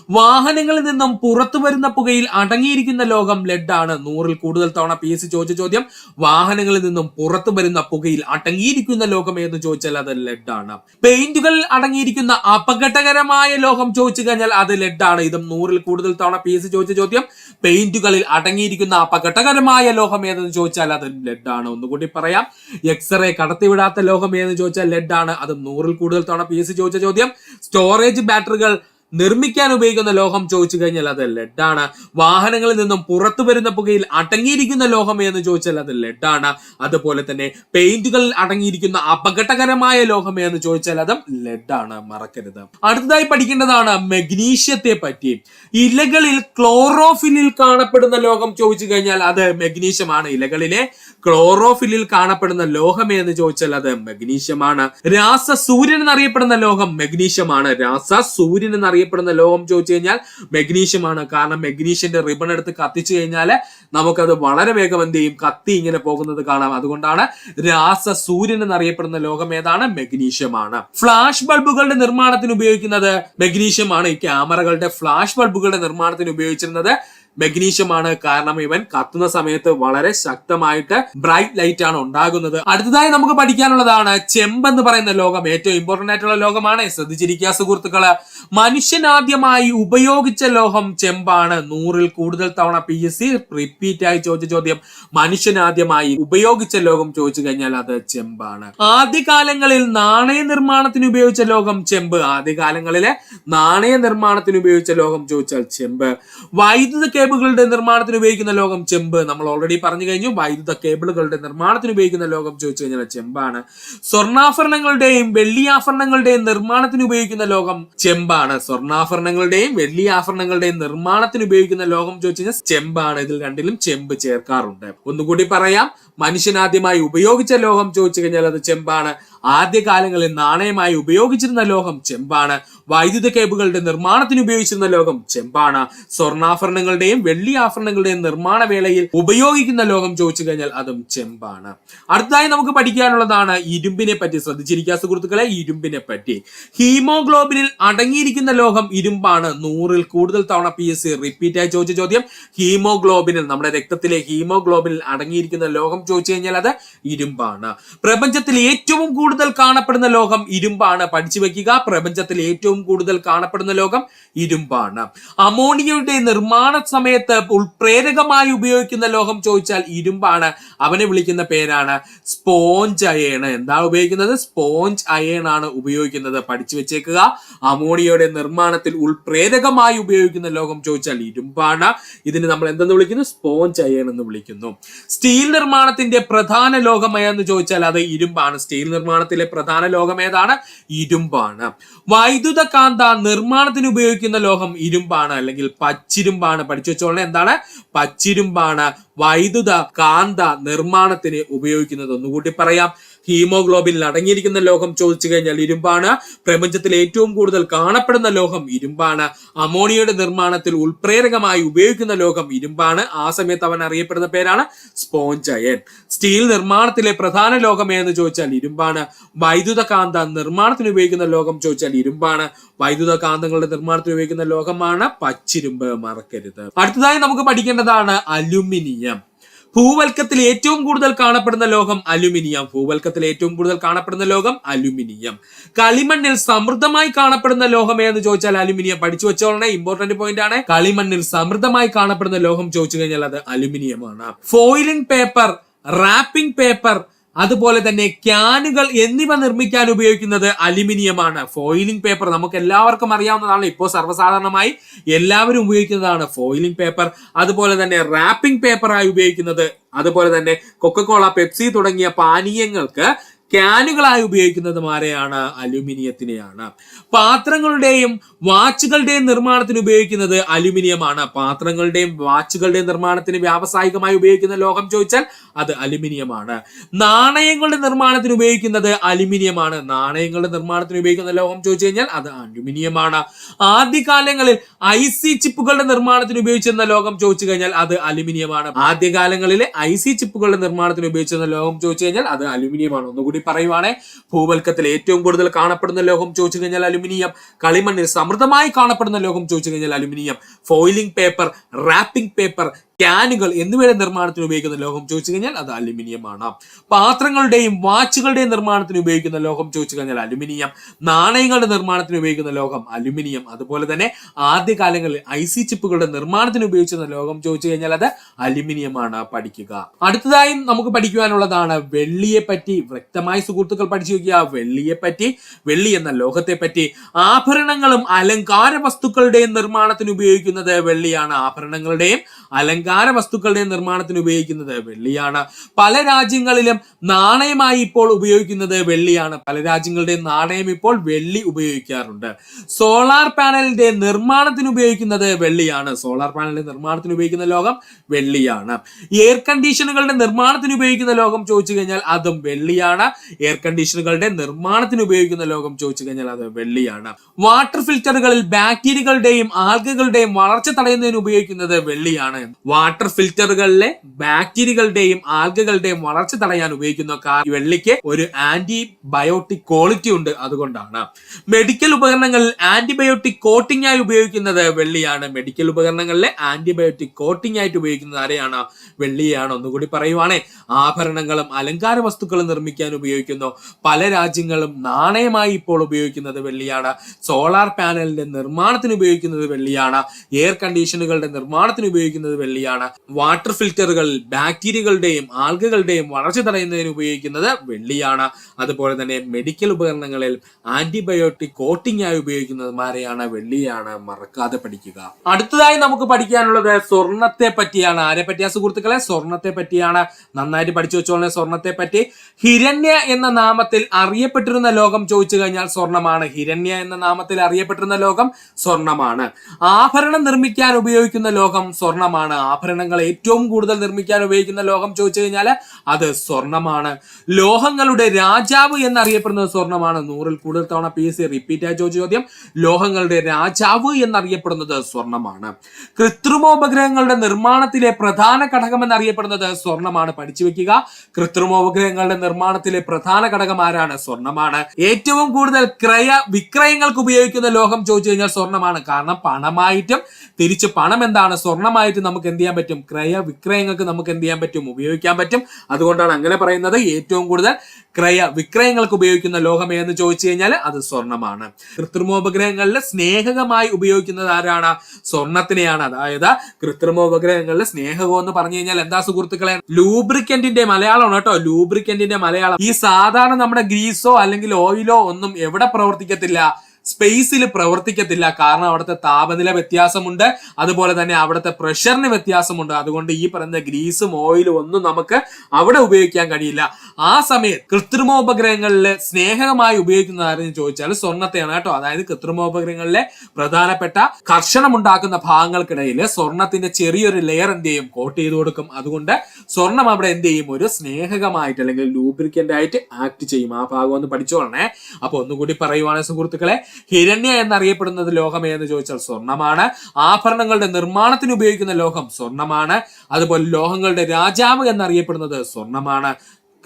വാഹനങ്ങളിൽ നിന്നും പുറത്തു വരുന്ന പുകയിൽ അടങ്ങിയിരിക്കുന്ന ലോകം ലെഡ് ആണ് നൂറിൽ കൂടുതൽ തവണ പി എസ് ചോദിച്ച ചോദ്യം വാഹനങ്ങളിൽ നിന്നും പുറത്തു വരുന്ന പുകയിൽ അടങ്ങിയിരിക്കുന്ന ലോകം എന്ന് ചോദിച്ചാൽ അത് ലെഡ് ആണ് പെയിന്റുകൾ അടങ്ങിയിരിക്കുന്ന അപകടകരമായ ലോകം ചോദിച്ചു കഴിഞ്ഞാൽ അത് ലെഡ് ആണ് ഇതും നൂറിൽ കൂടുതൽ തവണ പി എസ് ചോദിച്ച ചോദ്യം പെയിന്റുകളിൽ അടങ്ങിയിരിക്കുന്ന അപകടകരമായ ലോകം ഏതെന്ന് ചോദിച്ചാൽ അത് ലെഡ് ആണ് ഒന്നുകൂടി പറയാം എക്സ്റേ കടത്തിവിടാത്ത ലോകം ഏതെന്ന് ചോദിച്ചാൽ ലെഡ് ആണ് അത് നൂറിൽ കൂടുതൽ തവണ പി എസ് ചോദിച്ച ചോദ്യം സ്റ്റോറേജ് ബാറ്ററികൾ നിർമ്മിക്കാൻ ഉപയോഗിക്കുന്ന ലോഹം ചോദിച്ചു കഴിഞ്ഞാൽ അത് ലെഡാണ്. വാഹനങ്ങളിൽ നിന്നും പുറത്തു വരുന്ന പുകയിൽ അടങ്ങിയിരിക്കുന്ന ലോഹം എന്ന് ചോദിച്ചാൽ അത് ലെഡാണ്. അതുപോലെ തന്നെ പെയിന്റുകളിൽ അടങ്ങിയിരിക്കുന്ന അപകടകരമായ ലോഹം എന്ന് ചോദിച്ചാൽ അതും ലെഡാണ്. മറക്കരുത്. അടുത്തതായി പഠിക്കേണ്ടതാണ് മെഗ്നീഷ്യത്തെ പറ്റി. ഇലകളിൽ ക്ലോറോഫിലിൽ കാണപ്പെടുന്ന ലോഹം ചോദിച്ചു കഴിഞ്ഞാൽ അത് മെഗ്നീഷ്യമാണ്. ഇലകളിലെ ക്ലോറോഫിലിൽ കാണപ്പെടുന്ന ലോഹം എന്ന് ചോദിച്ചാൽ അത് മെഗ്നീഷ്യമാണ്. രാസ സൂര്യൻ എന്നറിയപ്പെടുന്ന ലോഹം മെഗ്നീഷ്യമാണ്. രാസ സൂര്യൻ എന്നറിയപ്പെടുന്ന ലോഹം ചോദിച്ചു കഴിഞ്ഞാൽ മെഗ്നീഷ്യമാണ്. കാരണം മെഗ്നീഷ്യന്റെ റിബൺ എടുത്ത് കത്തിച്ചു കഴിഞ്ഞാൽ നമുക്കത് വളരെ വേഗം എന്ത് ചെയ്യും? കത്തി ഇങ്ങനെ പോകുന്നത് കാണാം. അതുകൊണ്ടാണ് രാസ സൂര്യൻ എന്നറിയപ്പെടുന്ന ലോകം ഏതാണ്? മെഗ്നീഷ്യമാണ്. ഫ്ലാഷ് ബൾബുകളുടെ നിർമ്മാണത്തിന് ഉപയോഗിക്കുന്നത് മെഗ്നീഷ്യമാണ്. ഈ ക്യാമറകളുടെ ഫ്ലാഷ് ബൾബുകളുടെ നിർമ്മാണത്തിന് ഉപയോഗിച്ചിരുന്നത് മെഗ്നീഷ്യമാണ്. കാരണം ഇവൻ കത്തുന്ന സമയത്ത് വളരെ ശക്തമായിട്ട് ബ്രൈറ്റ് ലൈറ്റ് ആണ് ഉണ്ടാകുന്നത്. അടുത്തതായി നമുക്ക് പഠിക്കാനുള്ളതാണ് ചെമ്പ് എന്ന് പറയുന്ന ലോകം. ഏറ്റവും ഇമ്പോർട്ടന്റ് ആയിട്ടുള്ള ലോകമാണ്. ശ്രദ്ധിച്ചിരിക്കുക സുഹൃത്തുക്കൾ. മനുഷ്യൻ ആദ്യമായി ഉപയോഗിച്ച ലോഹം ചെമ്പാണ്. നൂറിൽ കൂടുതൽ തവണ പി എസ് സി റിപ്പീറ്റ് ആയി ചോദിച്ച ചോദ്യം. മനുഷ്യൻ ആദ്യമായി ഉപയോഗിച്ച ലോകം ചോദിച്ചു കഴിഞ്ഞാൽ അത് ചെമ്പാണ്. ആദ്യകാലങ്ങളിൽ നാണയ നിർമ്മാണത്തിന് ഉപയോഗിച്ച ലോകം ചെമ്പ്. ആദ്യകാലങ്ങളിലെ നാണയ നിർമ്മാണത്തിന് ഉപയോഗിച്ച ലോകം ചോദിച്ചാൽ ചെമ്പ്. വൈദ്യുത കേബിളുകളുടെ നിർമ്മാണത്തിന് ഉപയോഗിക്കുന്ന ലോകം ചെമ്പ്. നമ്മൾ ഓൾറെഡി പറഞ്ഞു കഴിഞ്ഞു വൈദ്യുത കേബിളുകളുടെ നിർമ്മാണത്തിന് ഉപയോഗിക്കുന്ന ലോകം ചോദിച്ചു കഴിഞ്ഞാൽ ചെമ്പാണ്. സ്വർണാഭരണങ്ങളുടെയും വെള്ളിയാഭരണങ്ങളുടെയും നിർമ്മാണത്തിന് ഉപയോഗിക്കുന്ന ലോകം ചെമ്പാണ്. സ്വർണാഭരണങ്ങളുടെയും വെള്ളിയാഭരണങ്ങളുടെയും നിർമ്മാണത്തിന് ഉപയോഗിക്കുന്ന ലോകം ചോദിച്ചു കഴിഞ്ഞാൽ ചെമ്പാണ്. ഇതിൽ രണ്ടിലും ചെമ്പ് ചേർക്കാറുണ്ട്. ഒന്നുകൂടി പറയാം മനുഷ്യൻ ആദ്യമായി ഉപയോഗിച്ച ലോകം ചോദിച്ചു കഴിഞ്ഞാൽ അത് ചെമ്പാണ്. ആദ്യകാലങ്ങളിൽ നാണയമായി ഉപയോഗിച്ചിരുന്ന ലോഹം ചെമ്പാണ്. വൈദ്യുത കേബിളുകളുടെ നിർമ്മാണത്തിന് ഉപയോഗിച്ചിരുന്ന ലോഹം ചെമ്പാണ്. സ്വർണാഭരണങ്ങളുടെയും വെള്ളി ആഭരണങ്ങളുടെയും നിർമ്മാണ വേളയിൽ ഉപയോഗിക്കുന്ന ലോഹം ചോദിച്ചു കഴിഞ്ഞാൽ അതും ചെമ്പാണ്. അടുത്തതായി നമുക്ക് പഠിക്കാനുള്ളതാണ് ഇരുമ്പിനെ പറ്റി. ശ്രദ്ധിച്ചിരിക്കുക സുഹൃത്തുക്കളെ ഇരുമ്പിനെ പറ്റി. ഹീമോഗ്ലോബിനിൽ അടങ്ങിയിരിക്കുന്ന ലോഹം ഇരുമ്പാണ്. നൂറിൽ കൂടുതൽ തവണ പി എസ് സി റിപ്പീറ്റ് ആയി ചോദിച്ച ചോദ്യം. ഹീമോഗ്ലോബിനിൽ നമ്മുടെ രക്തത്തിലെ ഹീമോഗ്ലോബിനിൽ അടങ്ങിയിരിക്കുന്ന ലോഹം ചോദിച്ചു കഴിഞ്ഞാൽ അത് ഇരുമ്പാണ്. പ്രപഞ്ചത്തിൽ ഏറ്റവും കൂടുതൽ കാണപ്പെടുന്ന ലോകം ഇരുമ്പാണ്. പഠിച്ചു വെക്കുക. പ്രപഞ്ചത്തിൽ ഏറ്റവും കൂടുതൽ കാണപ്പെടുന്ന ലോകം ഇരുമ്പാണ്. അമോണിയയുടെ നിർമ്മാണ സമയത്ത് ഉൾപ്രേരകമായി ഉപയോഗിക്കുന്ന ലോഹം ചോദിച്ചാൽ ഇരുമ്പാണ്. അവനെ വിളിക്കുന്ന പേരാണ് സ്പോഞ്ച് അയേൺ. എന്താണ് ഉപയോഗിക്കുന്നത്? സ്പോഞ്ച് അയേൺ ആണ് ഉപയോഗിക്കുന്നത്. പഠിച്ചു വെച്ചേക്കുക. അമോണിയയുടെ നിർമ്മാണത്തിൽ ഉൾപ്രേരകമായി ഉപയോഗിക്കുന്ന ലോഹം ചോദിച്ചാൽ ഇരുമ്പാണ്. ഇതിന് നമ്മൾ എന്തെന്ന് വിളിക്കുന്നു? സ്പോഞ്ച് അയേൺ എന്ന് വിളിക്കുന്നു. സ്റ്റീൽ നിർമ്മാണത്തിന്റെ പ്രധാന ലോകം ചോദിച്ചാൽ അത് ഇരുമ്പാണ്. സ്റ്റീൽ നിർമ്മാണത്തിലെ പ്രധാന ലോഹമേതാണ് ഇരുമ്പാണ്. വൈദ്യുത കാന്ത നിർമ്മാണത്തിന് ഉപയോഗിക്കുന്ന ലോഹം ഇരുമ്പാണ് അല്ലെങ്കിൽ പച്ചിരുമ്പാണ്. പഠിച്ചു വെച്ചോളെ എന്താണ്? പച്ചിരുമ്പാണ്. വൈദ്യുത കാന്ത നിർമ്മാണത്തിന് ഉപയോഗിക്കുന്നത്. ഒന്നുകൂടി പറയാം. ഹീമോഗ്ലോബിനിൽ അടങ്ങിയിരിക്കുന്ന ലോഹം ചോദിച്ചു കഴിഞ്ഞാൽ ഇരുമ്പാണ്. പ്രപഞ്ചത്തിൽ ഏറ്റവും കൂടുതൽ കാണപ്പെടുന്ന ലോഹം ഇരുമ്പാണ്. അമോണിയയുടെ നിർമ്മാണത്തിൽ ഉൾപ്രേരകമായി ഉപയോഗിക്കുന്ന ലോഹം ഇരുമ്പാണ്. ആ സമയത്ത് അവൻ അറിയപ്പെടുന്ന പേരാണ് സ്പോഞ്ച് അയൺ സ്റ്റീൽ നിർമ്മാണത്തിലെ പ്രധാന ലോകം ഏതെന്ന് ചോദിച്ചാൽ ഇരുമ്പാണ്. വൈദ്യുത കാന്ത നിർമ്മാണത്തിന് ഉപയോഗിക്കുന്ന ലോഹം ചോദിച്ചാൽ ഇരുമ്പാണ്. വൈദ്യുത കാന്തങ്ങളുടെ നിർമ്മാണത്തിന് ഉപയോഗിക്കുന്ന ലോകമാണ് പച്ചിരുമ്പ് മറക്കരുത്. അടുത്തതായി നമുക്ക് പഠിക്കേണ്ടതാണ് അലുമിനിയം. ഭൂവൽക്കത്തിൽ ഏറ്റവും കൂടുതൽ കാണപ്പെടുന്ന ലോഹം അലുമിനിയം. ഭൂവൽക്കത്തിൽ ഏറ്റവും കൂടുതൽ കാണപ്പെടുന്ന ലോഹം അലുമിനിയം. കളിമണ്ണിൽ സമൃദ്ധമായി കാണപ്പെടുന്ന ലോഹം ഏതെന്ന് ചോദിച്ചാൽ അലുമിനിയം. പഠിച്ചു വെച്ചോളണേ ഇമ്പോർട്ടന്റ് പോയിന്റ് ആണ്. കളിമണ്ണിൽ സമൃദ്ധമായി കാണപ്പെടുന്ന ലോഹം ചോദിച്ചു കഴിഞ്ഞാൽ അത് അലുമിനിയമാണ്. ഫോയിലിംഗ് പേപ്പർ റാപ്പിംഗ് പേപ്പർ അതുപോലെ തന്നെ ക്യാനുകൾ എന്നിവ നിർമ്മിക്കാൻ ഉപയോഗിക്കുന്നത് അലുമിനിയമാണ്. ഫോയിലിംഗ് പേപ്പർ നമുക്ക് എല്ലാവർക്കും അറിയാവുന്നതാണ്. ഇപ്പോൾ സർവസാധാരണമായി എല്ലാവരും ഉപയോഗിക്കുന്നതാണ് ഫോയിലിംഗ് പേപ്പർ അതുപോലെ തന്നെ റാപ്പിംഗ് പേപ്പറായി ഉപയോഗിക്കുന്നത്. അതുപോലെ തന്നെ കൊക്കക്കോള പെപ്സി തുടങ്ങിയ പാനീയങ്ങൾക്ക് ക്യാനുകളായി ഉപയോഗിക്കുന്നതും ആരെയാണ്? അലുമിനിയത്തിനെയാണ്. പാത്രങ്ങളുടെയും വാച്ചുകളുടെയും നിർമ്മാണത്തിന് ഉപയോഗിക്കുന്നത് അലുമിനിയമാണ്. പാത്രങ്ങളുടെയും വാച്ചുകളുടെയും നിർമ്മാണത്തിന് വ്യാവസായികമായി ഉപയോഗിക്കുന്ന ലോഹം ചോദിച്ചാൽ അത് അലുമിനിയമാണ്. നാണയങ്ങളുടെ നിർമ്മാണത്തിന് ഉപയോഗിക്കുന്നത് അലുമിനിയമാണ്. നാണയങ്ങളുടെ നിർമ്മാണത്തിന് ഉപയോഗിക്കുന്ന ലോഹം ചോദിച്ചു കഴിഞ്ഞാൽ അത് അലുമിനിയമാണ്. ആദ്യകാലങ്ങളിൽ ഐ സി ചിപ്പുകളുടെ നിർമ്മാണത്തിന് ഉപയോഗിച്ചിരുന്ന ലോഹം ചോദിച്ചു കഴിഞ്ഞാൽ അത് അലുമിനിയമാണ്. ആദ്യകാലങ്ങളിലെ ഐ സി ചിപ്പുകളുടെ നിർമ്മാണത്തിന് ഉപയോഗിച്ചിരുന്ന ലോഹം ചോദിച്ചു കഴിഞ്ഞാൽ അത് അലുമിനിയമാണ്. ഒന്നുകൂടി ഒന്നുകൂടി പറയുവാണേ. ഭൂവൽക്കത്തിൽ ഏറ്റവും കൂടുതൽ കാണപ്പെടുന്ന ലോഹം ചോദിച്ചു കഴിഞ്ഞാൽ അലുമിനിയം. കളിമണ്ണിൽ സമൃദ്ധമായി കാണപ്പെടുന്ന ലോഹം ചോദിച്ചു കഴിഞ്ഞാൽ aluminium. Foiling paper wrapping paper ക്യാനുകൾ എന്നിവയുടെ നിർമ്മാണത്തിന് ഉപയോഗിക്കുന്ന ലോഹം ചോദിച്ചു കഴിഞ്ഞാൽ അത് അലുമിനിയം ആണ് പാത്രങ്ങളുടെയും വാച്ചുകളുടെയും നിർമ്മാണത്തിന് ഉപയോഗിക്കുന്ന ലോഹം ചോദിച്ചു കഴിഞ്ഞാൽ അലുമിനിയം. നാണയങ്ങളുടെ നിർമ്മാണത്തിന് ഉപയോഗിക്കുന്ന ലോഹം അലുമിനിയം. അതുപോലെ തന്നെ ആദ്യകാലങ്ങളിൽ ഐ സി ചിപ്പുകളുടെ നിർമ്മാണത്തിന് ഉപയോഗിച്ചിരുന്ന ലോഹം ചോദിച്ചു കഴിഞ്ഞാൽ അത് അലുമിനിയമാണ്. പഠിക്കുക. അടുത്തതായി നമുക്ക് പഠിക്കുവാനുള്ളതാണ് വെള്ളിയെ പറ്റി വ്യക്തമായി സുഹൃത്തുക്കൾ പഠിച്ചു നോക്കിയ വെള്ളിയെ പറ്റി വെള്ളി എന്ന ലോഹത്തെ പറ്റി. ആഭരണങ്ങളും അലങ്കാര വസ്തുക്കളുടെയും നിർമ്മാണത്തിന് ഉപയോഗിക്കുന്നത് വെള്ളിയാണ്. ആഭരണങ്ങളുടെയും അലങ്കാര വസ്തുക്കളുടെയും നിർമ്മാണത്തിന് ഉപയോഗിക്കുന്നത് വെള്ളിയാണ്. പല രാജ്യങ്ങളിലും നാണയമായി ഇപ്പോൾ ഉപയോഗിക്കുന്നത് വെള്ളിയാണ്. പല രാജ്യങ്ങളുടെയും നാണയം ഇപ്പോൾ വെള്ളി ഉപയോഗിക്കാറുണ്ട്. സോളാർ പാനലിന്റെ നിർമ്മാണത്തിന് ഉപയോഗിക്കുന്നത് വെള്ളിയാണ്. സോളാർ പാനലിന്റെ നിർമ്മാണത്തിന് ഉപയോഗിക്കുന്ന ലോകം വെള്ളിയാണ്. എയർ കണ്ടീഷനുകളുടെ നിർമ്മാണത്തിന് ഉപയോഗിക്കുന്ന ലോകം ചോദിച്ചു കഴിഞ്ഞാൽ അതും വെള്ളിയാണ്. എയർ കണ്ടീഷനുകളുടെ നിർമ്മാണത്തിന് ഉപയോഗിക്കുന്ന ലോകം ചോദിച്ചു കഴിഞ്ഞാൽ അത് വെള്ളിയാണ്. വാട്ടർ ഫിൽറ്ററുകളിൽ ബാക്ടീരിയകളുടെയും ആൽഗകളുടെയും വളർച്ച തടയുന്നതിന് ഉപയോഗിക്കുന്നത് വെള്ളിയാണ്. വാട്ടർ ഫിൽറ്ററുകളിലെ ബാക്ടീരിയകളുടെയും ആൽഗകളുടെയും വളർച്ച തടയാൻ ഉപയോഗിക്കുന്ന വെള്ളിക്ക് ഒരു ആന്റിബയോട്ടിക് ക്വാളിറ്റി ഉണ്ട് അതുകൊണ്ടാണ്. മെഡിക്കൽ ഉപകരണങ്ങളിൽ ആന്റിബയോട്ടിക് കോട്ടിംഗ് ആയി ഉപയോഗിക്കുന്നത് വെള്ളിയാണ്. മെഡിക്കൽ ഉപകരണങ്ങളിലെ ആന്റിബയോട്ടിക് കോട്ടിംഗ് ആയിട്ട് ഉപയോഗിക്കുന്നത് ആരെയാണ്? വെള്ളിയാണ്. ഒന്നുകൂടി പറയുവാണേ. ആഭരണങ്ങളും അലങ്കാര വസ്തുക്കളും നിർമ്മിക്കാൻ ഉപയോഗിക്കുന്നു. പല രാജ്യങ്ങളും നാണയമായി ഇപ്പോൾ ഉപയോഗിക്കുന്നത് വെള്ളിയാണ്. സോളാർ പാനലിന്റെ നിർമ്മാണത്തിന് ഉപയോഗിക്കുന്നത് വെള്ളിയാണ്. എയർ കണ്ടീഷനുകളുടെ നിർമ്മാണത്തിന് ഉപയോഗിക്കുന്നത് വെള്ളിയാണ്. വാട്ടർ ഫിൽറ്ററുകളിൽ ബാക്ടീരിയകളുടെയും ആൽഗകളുടെയും വളർച്ച തടയുന്നതിന് ഉപയോഗിക്കുന്നത് വെള്ളിയാണ്. അതുപോലെ തന്നെ മെഡിക്കൽ ഉപകരണങ്ങളിൽ ആന്റിബയോട്ടിക് കോട്ടിംഗ് ആയി ഉപയോഗിക്കുന്നത് മാരെയാണ്? വെള്ളിയാണ്. മറക്കാതെ പഠിക്കുക. അടുത്തതായി നമുക്ക് പഠിക്കാനുള്ളത് സ്വർണത്തെ പറ്റിയാണ്. ആരെ പറ്റിയ സുഹൃത്തുക്കളെ? സ്വർണത്തെ പറ്റിയാണ്. നന്നായിട്ട് പഠിച്ചു വെച്ചോളെ സ്വർണത്തെ പറ്റി. ഹിരണ്യ എന്ന നാമത്തിൽ അറിയപ്പെട്ടിരുന്ന ലോകം ചോദിച്ചു കഴിഞ്ഞാൽ സ്വർണമാണ്. ഹിരണ്യ എന്ന നാമത്തിൽ അറിയപ്പെട്ടിരുന്ന ലോകം സ്വർണമാണ്. ആഭരണം നിർമ്മിക്കാൻ ഉപയോഗിക്കുന്ന ലോകം സ്വർണമാണ്. ആഭരണങ്ങൾ ഏറ്റവും കൂടുതൽ നിർമ്മിക്കാൻ ഉപയോഗിക്കുന്ന ലോകം ചോദിച്ചു കഴിഞ്ഞാൽ അത് സ്വർണമാണ്. ലോഹങ്ങളുടെ രാജാവ് എന്നറിയപ്പെടുന്നത് സ്വർണമാണ്. നൂറിൽ കൂടുതൽ തവണ പി എസ് സി റിപ്പീറ്റ് ആയി ചോദിച്ച ചോദ്യം ലോഹങ്ങളുടെ രാജാവ് എന്നറിയപ്പെടുന്നത് സ്വർണമാണ്. കൃത്രിമോപഗ്രഹങ്ങളുടെ നിർമ്മാണത്തിലെ പ്രധാന ഘടകം എന്നറിയപ്പെടുന്നത് സ്വർണമാണ്. പഠിച്ചു വെക്കുക. കൃത്രിമോപഗ്രഹങ്ങളുടെ നിർമ്മാണത്തിലെ പ്രധാന ഘടകം ആരാണ്? സ്വർണമാണ്. ഏറ്റവും കൂടുതൽ ക്രയ വിക്രയങ്ങൾക്ക് ഉപയോഗിക്കുന്ന ലോഹം ചോദിച്ചു കഴിഞ്ഞാൽ സ്വർണമാണ്. കാരണം പണമായിട്ടും തിരിച്ച് പണം എന്താണ്? സ്വർണമായിട്ട് നമുക്ക് എന്ത് ചെയ്യാൻ പറ്റും? ക്രയ വിക്രയങ്ങൾക്ക് നമുക്ക് എന്ത് ചെയ്യാൻ പറ്റും? ഉപയോഗിക്കാൻ പറ്റും. അതുകൊണ്ടാണ് അങ്ങനെ പറയുന്നത്. ഏറ്റവും കൂടുതൽ ക്രയ വിക്രയങ്ങൾക്ക് ഉപയോഗിക്കുന്ന ലോഹം ഏതെന്ന് ചോദിച്ചു കഴിഞ്ഞാൽ അത് സ്വർണമാണ്. കൃത്രിമോപഗ്രഹങ്ങളിൽ സ്നേഹകമായി ഉപയോഗിക്കുന്നത് ആരാണ്? സ്വർണത്തിനെയാണ്. അതായത് കൃത്രിമോപഗ്രഹങ്ങളിൽ സ്നേഹകം എന്ന് പറഞ്ഞു കഴിഞ്ഞാൽ എന്താ സുഹൃത്തുക്കളെ? ലൂബ്രിക്കന്റിന്റെ മലയാളമാണ് കേട്ടോ. ലൂബ്രിക്കന്റിന്റെ മലയാളം. ഈ സാധാരണ നമ്മുടെ ഗ്രീസോ അല്ലെങ്കിൽ ഓയിലോ ഒന്നും എവിടെ പ്രവർത്തിക്കത്തില്ല? സ്പേസിൽ പ്രവർത്തിക്കത്തില്ല. കാരണം അവിടുത്തെ താപനില വ്യത്യാസമുണ്ട്. അതുപോലെ തന്നെ അവിടുത്തെ പ്രഷറിന് വ്യത്യാസമുണ്ട്. അതുകൊണ്ട് ഈ പറയുന്ന ഗ്രീസും ഓയിലും ഒന്നും നമുക്ക് അവിടെ ഉപയോഗിക്കാൻ കഴിയില്ല. ആ സമയത്ത് കൃത്രിമോപഗ്രഹങ്ങളിൽ സ്നേഹമായി ഉപയോഗിക്കുന്നത് ആരെന്ന് ചോദിച്ചാൽ സ്വർണത്തെയാണ് കേട്ടോ. അതായത് കൃത്രിമോപഗ്രഹങ്ങളിലെ പ്രധാനപ്പെട്ട കർഷണം ഉണ്ടാക്കുന്ന ഭാഗങ്ങൾക്കിടയിൽ സ്വർണത്തിന്റെ ചെറിയൊരു ലെയർ എന്ത് ചെയ്യും? കോട്ട് ചെയ്ത് കൊടുക്കും. അതുകൊണ്ട് സ്വർണം അവിടെ എന്ത് ചെയ്യും? ഒരു സ്നേഹകമായിട്ട് അല്ലെങ്കിൽ ലൂബ്രിക്കന്റ് ആയിട്ട് ആക്ട് ചെയ്യും. ആ ഭാഗം ഒന്ന് പഠിച്ചോളണേ. അപ്പൊ ഒന്നുകൂടി പറയുവാണ് സുഹൃത്തുക്കളെ. ഹിരണ്യ എന്നറിയപ്പെടുന്നത് ലോഹം ഏതെന്ന് ചോദിച്ചാൽ സ്വർണമാണ്. ആഭരണങ്ങളുടെ നിർമ്മാണത്തിന് ഉപയോഗിക്കുന്ന ലോഹം സ്വർണമാണ്. അതുപോലെ ലോഹങ്ങളുടെ രാജാവ് എന്നറിയപ്പെടുന്നത് സ്വർണമാണ്.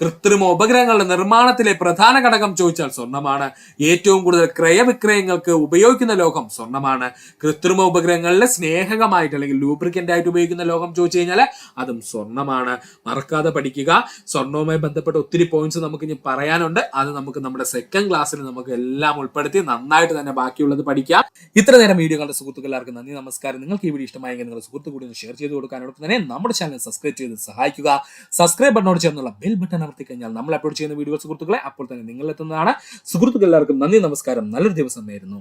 കൃത്രിമ ഉപഗ്രഹങ്ങളുടെ നിർമ്മാണത്തിലെ പ്രധാന ഘടകം ചോദിച്ചാൽ സ്വർണമാണ് ഏറ്റവും കൂടുതൽ ക്രയവിക്രയങ്ങൾക്ക് ഉപയോഗിക്കുന്ന ലോകം സ്വർണമാണ് കൃത്രിമ ഉപഗ്രഹങ്ങളിലെ സ്നേഹകമായിട്ട് അല്ലെങ്കിൽ ലൂബ്രിക്കന്റ് ആയിട്ട് ഉപയോഗിക്കുന്ന ലോകം ചോദിച്ചു കഴിഞ്ഞാൽ അതും സ്വർണമാണ് മറക്കാതെ പഠിക്കുക. സ്വർണവുമായി ബന്ധപ്പെട്ട ഒത്തിരി പോയിന്റ്സ് നമുക്ക് ഇനി പറയാനുണ്ട്. അത് നമുക്ക് നമ്മുടെ സെക്കൻഡ് ക്ലാസ്സിൽ നമുക്ക് എല്ലാം ഉൾപ്പെടുത്തി നന്നായിട്ട് തന്നെ ബാക്കിയുള്ളത് പഠിക്കാം. ഇത്ര നേരം വീഡിയോ കണ്ട എല്ലാവർക്കും നന്ദി നമസ്കാരം. നിങ്ങൾക്ക് ഈ വീഡിയോ ഇഷ്ടമായെങ്കിൽ നിങ്ങളുടെ സുഹൃത്തു കൂടി ഒന്ന് ഷെയർ ചെയ്ത് കൊടുക്കാനോടൊപ്പം തന്നെ നമ്മുടെ ചാനൽ സബ്സ്ക്രൈബ് ചെയ്ത് സഹായിക്കുക. സബ്സ്ക്രൈബ് ബട്ടനോട് ചേർന്നുള്ള ബെൽ ബട്ടൺ അമർത്തി കഴിഞ്ഞാൽ നമ്മൾ അപ്ലോഡ് ചെയ്യുന്ന വീഡിയോ സുഹൃത്തുക്കളെ അപ്പോൾ തന്നെ നിങ്ങൾ എത്തുന്നതാണ് സുഹൃത്തുക്കൾ എല്ലാവർക്കും നന്ദി നമസ്കാരം. നല്ലൊരു ദിവസം നേരുന്നു